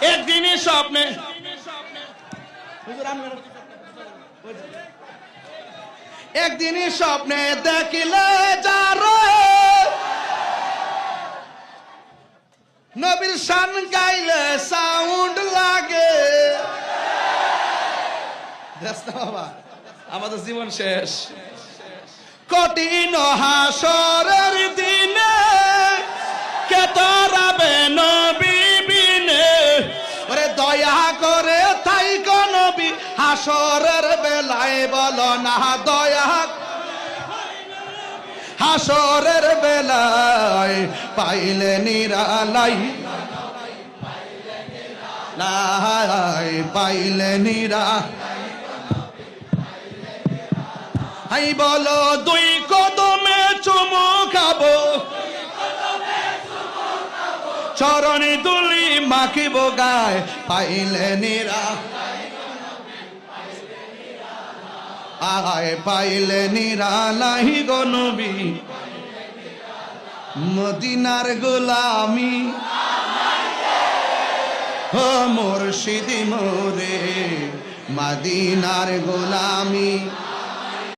একদিনই স্বপ্নে। একদিনই স্বপ্নে দেখিলে যার। নবীর শান গাইলে সাউন্ড লাগে। বাবা আমাদের জীবন শেষ। কঠিন হাসরের দয়া করে তাই নবী, হাসরের বেলায় বলো না, দয়া হাসরের বেলায় পাইলে নিরালাই লাই পাইলে নিরা। হাই বলো, দুই কদমে চরণে দুলি মাখিব গায়, পাইলে নিরা। আয়, পাইলে নিরা নাহি গো নবী। মদিনার গোলামি। ও মুর্শিদি মোরে, মদিনার গোলামি।